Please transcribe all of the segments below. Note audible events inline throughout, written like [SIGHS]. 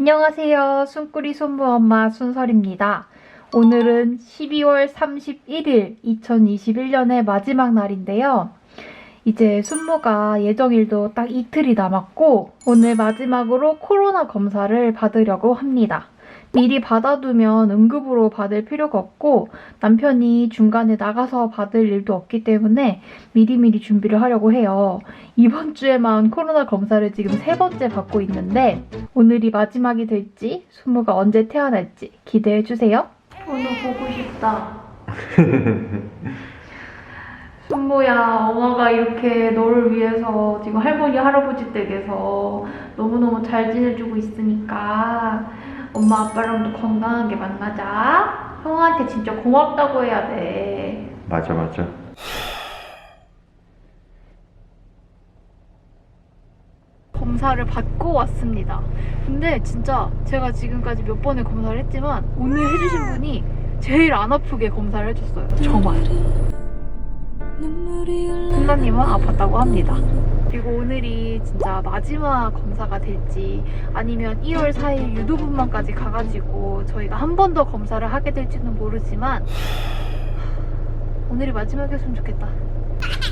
안녕하세요. 숨꾸리 손무 엄마 순설입니다. 오늘은 12월 31일 2021년의 마지막 날인데요. 이제 순무가 예정일도 딱 이틀이 남았고 오늘 마지막으로 코로나 검사를 받으려고 합니다. 미리 받아두면 응급으로 받을 필요가 없고 남편이 중간에 나가서 받을 일도 없기 때문에 미리미리 준비를 하려고 해요. 이번 주에만 코로나 검사를 지금 세 번째 받고 있는데 오늘이 마지막이 될지 수무가 언제 태어날지 기대해 주세요. 오늘 보고 싶다. [LAUGHS] 순모야, 엄마가 이렇게 너를 위해서 지금 할머니, 할아버지 댁에서 너무너무 잘 지내주고 있으니까 엄마, 아빠랑도 건강하게 만나자. 형한테 진짜 고맙다고 해야 돼. 맞아 맞아 검사를 받고 왔습니다. 근데 진짜 제가 지금까지 몇 번의 검사를 했지만 오늘 해주신 분이 제일 안 아프게 검사를 해줬어요. 저만. 순자님은 아팠다고 합니다. 그리고 오늘이 진짜 마지막 검사가 될지 아니면 1월 4일 유도분만까지 가가지고 저희가 한 번 더 검사를 하게 될지는 모르지만 [SIGHS] 오늘이 마지막이었으면 좋겠다.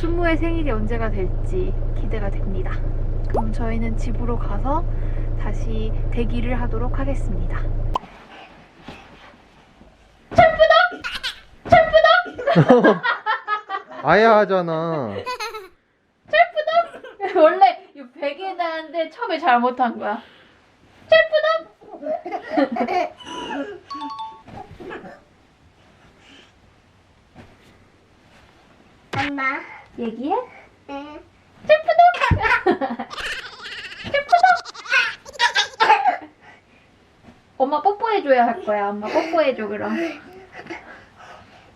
순무의 생일이 언제가 될지 기대가 됩니다. 그럼 저희는 집으로 가서 다시 대기를 하도록 하겠습니다. [LAUGHS] 아야 하잖아 원래 이 다는데 처음에 잘못한 거야. 엄마. 얘기해? 응. 엄마 뽀뽀해줘야 할 거야. 엄마 뽀뽀해줘 그럼.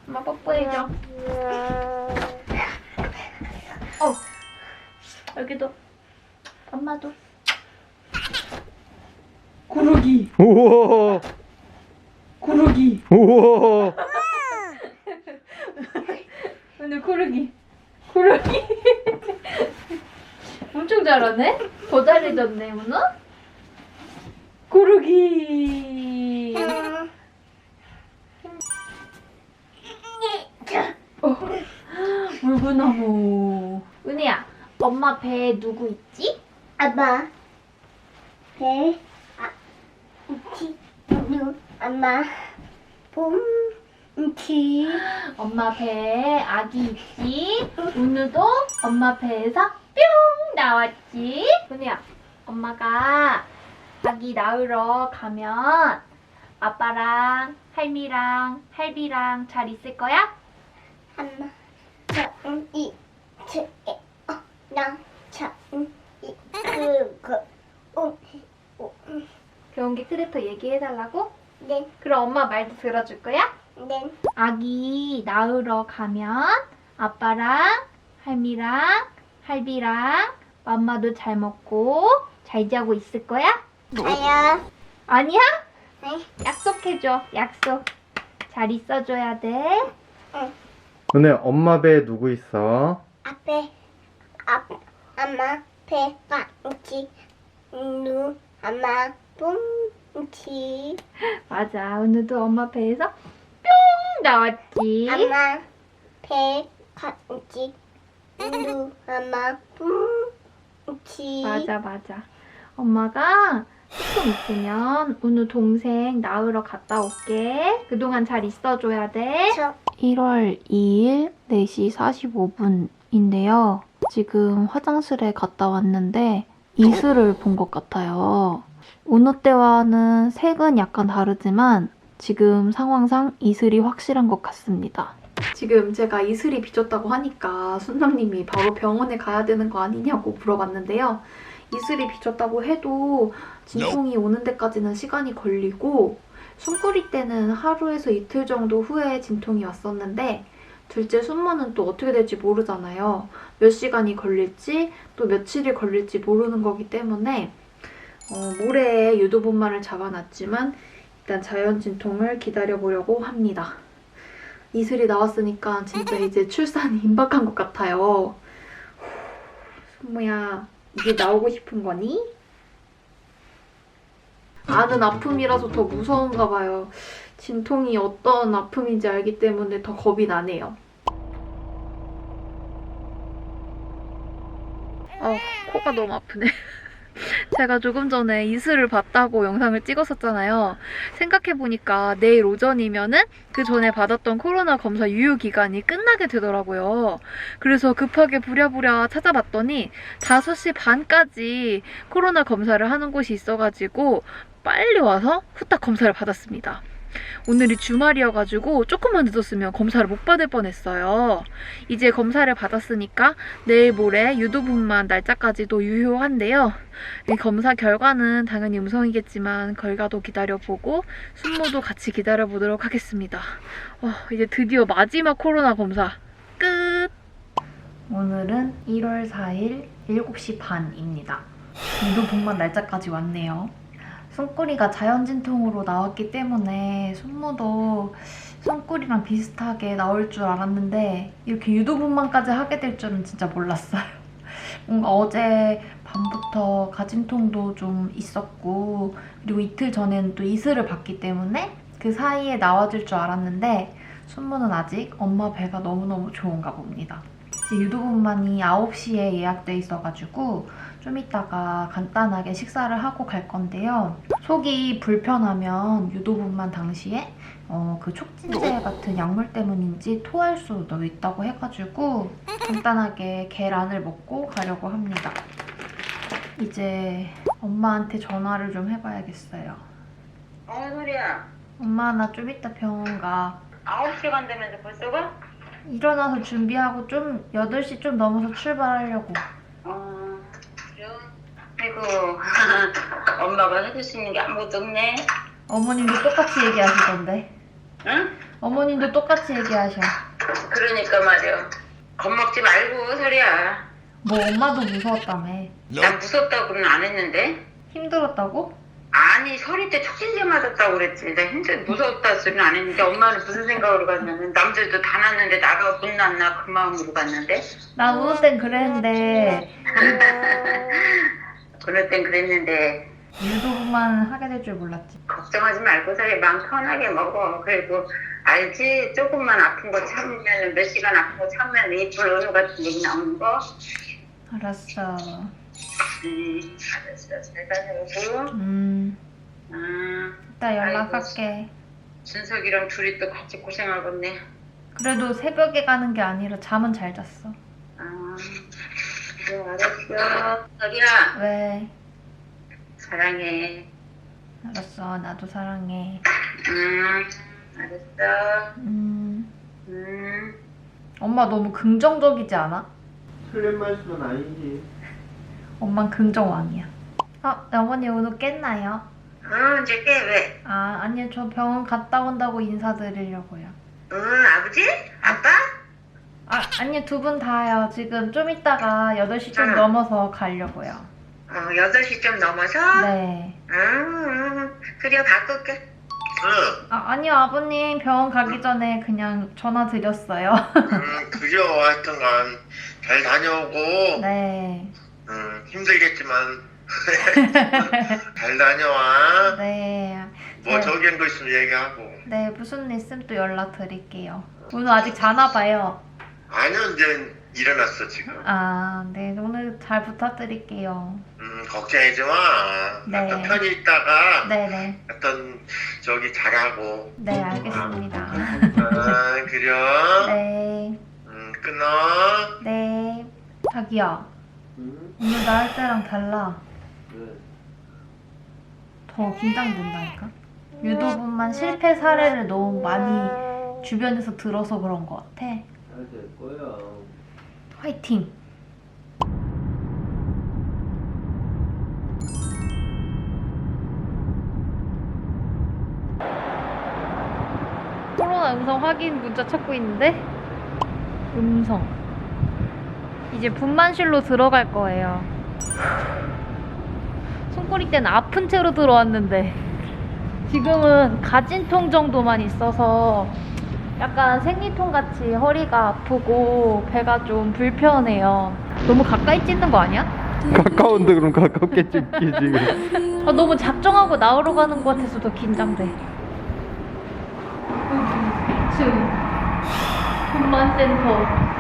엄마 뽀뽀해줘. 어. 여기도. 엄마도. 구르기. 우와 구르기. 우와 오늘 구르기. 구르기. [LAUGHS] 엄청 잘하네? 더 잘해졌네, 문어? 구르기. 어, 물구나무. 은희야, 엄마 배에 누구 있지? 아빠. 배. 아. 치. 누. 엄마. 봄. 치. 엄마 배에 아기 있지? 은우도 엄마 배에서 뿅 나왔지? 은희야, 엄마가 아기 낳으러 가면 아빠랑 할미랑 할비랑 잘 있을 거야? 엄마. 저. 응. 이. 치. 에. 어. 나. 저. 응. 이. 그. 그. 오. 오. 음. 경기 크래터 얘기해달라고? 네. 그럼 엄마 말도 들어줄 거야? 네. 아기 낳으러 가면 아빠랑 할미랑 할비랑 맘마도 잘 먹고 잘 자고 있을 거야? 아야. 아니야? 네. 약속해줘. 약속. 잘 있어줘야 돼. 너네 엄마 배에 누구 있어? 앞에. 앞. 엄마. 배가. 치. 누. 엄마. 봄. 치. 맞아. 오늘도 엄마 배에서 뿅 나왔지. 엄마 배 같이 누 엄마 뿜치 맞아, 맞아. 엄마가 조금 있으면 오늘 동생 낳으러 갔다 올게. 그동안 잘 있어줘야 돼. 저 1월 2일 4시 45분인데요. 지금 화장실에 갔다 왔는데 이슬을 본 것 같아요. 오늘 때와는 색은 약간 다르지만 지금 상황상 이슬이 확실한 것 같습니다. 지금 제가 이슬이 비쳤다고 하니까 순장님이 바로 병원에 가야 되는 거 아니냐고 물어봤는데요. 이슬이 비쳤다고 해도 진통이 오는 데까지는 시간이 걸리고 숨구리 때는 하루에서 이틀 정도 후에 진통이 왔었는데 둘째 순모는 또 어떻게 될지 모르잖아요. 몇 시간이 걸릴지 또 며칠이 걸릴지 모르는 거기 때문에 어, 모레에 유도분만을 잡아놨지만 일단 자연 진통을 기다려 보려고 합니다. 이슬이 나왔으니까 진짜 이제 출산이 [LAUGHS] 임박한 것 같아요. 순모야 이제 나오고 싶은 거니? 아는 아픔이라서 더 무서운가 봐요. 진통이 어떤 아픔인지 알기 때문에 더 겁이 나네요. 어, 코가 너무 아프네. [LAUGHS] 제가 조금 전에 이슬을 봤다고 영상을 찍었었잖아요. 생각해보니까 내일 오전이면은 그 전에 받았던 코로나 검사 유효 기간이 끝나게 되더라고요. 그래서 급하게 부랴부랴 찾아봤더니 5시 반까지 코로나 검사를 하는 곳이 있어가지고 빨리 와서 후딱 검사를 받았습니다. 오늘이 주말이어가지고 조금만 늦었으면 검사를 못 받을 뻔했어요. 이제 검사를 받았으니까 내일 모레 유도분만 날짜까지도 유효한데요. 이 검사 결과는 당연히 음성이겠지만 결과도 기다려보고 순모도 같이 기다려보도록 하겠습니다. 어, 이제 드디어 마지막 코로나 검사 끝! 오늘은 1월 4일 7시 반입니다. 유도분만 날짜까지 왔네요. 손꼬리가 자연진통으로 나왔기 때문에 손모도 손꼬리랑 비슷하게 나올 줄 알았는데 이렇게 유도분만까지 하게 될 줄은 진짜 몰랐어요. [LAUGHS] 뭔가 어제 밤부터 가진통도 좀 있었고 그리고 이틀 전에는 또 이슬을 봤기 때문에 그 사이에 나와줄 줄 알았는데 손모는 아직 엄마 배가 너무너무 좋은가 봅니다. 이제 유도분만이 9시에 예약돼 있어가지고 좀 이따가 간단하게 식사를 하고 갈 건데요. 속이 불편하면 유도분만 당시에 어, 그 촉진제 같은 약물 때문인지 토할 수도 있다고 해가지고 간단하게 계란을 먹고 가려고 합니다. 이제 엄마한테 전화를 좀 해봐야겠어요. 어, 소리야. 엄마 나 좀 이따 병원 가. 9시 간다면서 벌써 가? 일어나서 준비하고 좀 8시 좀 넘어서 출발하려고. 어. 아이고, [LAUGHS] 엄마가 해줄 수 있는 게 아무것도 없네. 어머님도 똑같이 얘기하시던데. 응? 어머님도 똑같이 얘기하셔. 그러니까 말이야. 겁먹지 말고, 소리야. 뭐 엄마도 무서웠다며. 난 무섭다고는 안 했는데. 힘들었다고? 아니, 서리 때 촉진제 맞았다고 그랬지. 나 힘들, 무섭다 소리는 안 했는데, 엄마는 무슨 생각으로 갔냐면, 남들도 다 났는데, 나가 못 났나, 그 마음으로 갔는데. 나 우는 땐 그랬는데 [LAUGHS] 그럴 땐 그랬는데, 유도만 하게 될 줄 몰랐지. 걱정하지 말고 저기 마음 편하게 먹어. 그리고 알지? 조금만 아픈 거 참으면 몇 시간 아픈 거 참으면 이쁜 은우 같은 얘기 나오는 거. 알았어. 음, 알았어. 잘 다녀오고. 음, 음, 이따 연락할게. 준석이랑 둘이 또 같이 고생하겠네. 그래도 새벽에 가는 게 아니라 잠은 잘 잤어. 아, 그래 알았어. 저기야 왜? 사랑해. 알았어. 나도 사랑해. 음, 알았어. 음, 음. 엄마 너무 긍정적이지 않아? 틀린 말씀은 아니지. 엄만 긍정왕이야. 어, 어머니 오늘 깼나요? 어, 이제 깨 왜? 아, 아니요. 저 병원 갔다 온다고 인사드리려고요. 응, 아버지? 아빠? 아, 아니요. 두분 다요. 지금 좀 이따가 8시 좀 응. 넘어서 가려고요. 어, 8시 좀 넘어서? 네. 음, 그래 바꿀게. 응. 아, 아니요. 아버님 병원 가기 전에 그냥 전화 드렸어요. 음, [LAUGHS] 그려 하여튼간 잘 다녀오고 네. 음, 힘들겠지만 [LAUGHS] 잘 다녀와 네. 뭐 네. 저기 한 거 있으면 얘기하고 네, 무슨 일 있으면 또 연락 드릴게요. 오늘 아직 자나 봐요. 아니요 이제 일어났어 지금 아, 네. 오늘 잘 부탁드릴게요. 음, 걱정하지 마 네. 하여튼 편히 있다가 네네. 하여튼 저기 잘하고 네, 알겠습니다. 아, 그려 [LAUGHS] 네. 음, 끊어 네. 자기야, 응? 오늘 나 할 때랑 달라. 왜? 더 긴장된다니까? 유도분만 실패 사례를 너무 많이 주변에서 들어서 그런 것 같아. 잘 될 거야. 화이팅! 코로나 음성 확인 문자 찾고 있는데 음성 이제 분만실로 들어갈 거예요 손꼬리 때는 아픈 채로 들어왔는데 지금은 가진통 정도만 있어서 약간 생리통 같이 허리가 아프고 배가 좀 불편해요. 너무 가까이 찢는 거 아니야? 가까운데 그럼 가깝겠지 웃기지 아, 너무 작정하고 나오러 가는 것 같아서 더 긴장돼. 지금 분만센터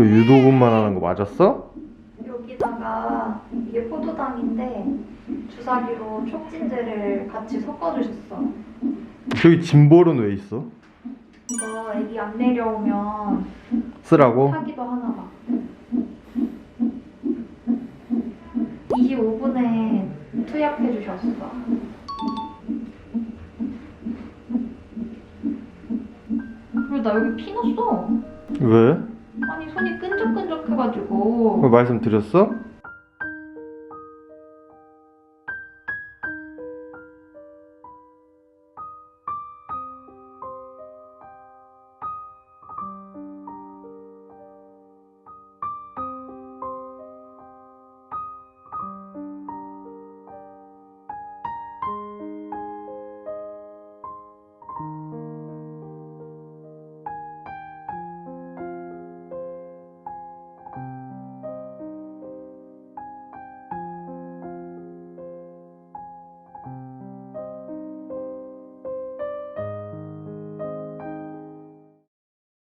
그 유도분만 하는 거 맞았어? 여기다가 이게 포도당인데 주사기로 촉진제를 같이 섞어주셨어. 저기 짐볼은 왜 있어? 이거 애기 안 내려오면 쓰라고? 하기도 하나 봐. 25분에 투약해 주셨어. 그리고 나 여기 피 났어. 왜? 아니 손이 끈적끈적해가지고 그 말씀 드렸어?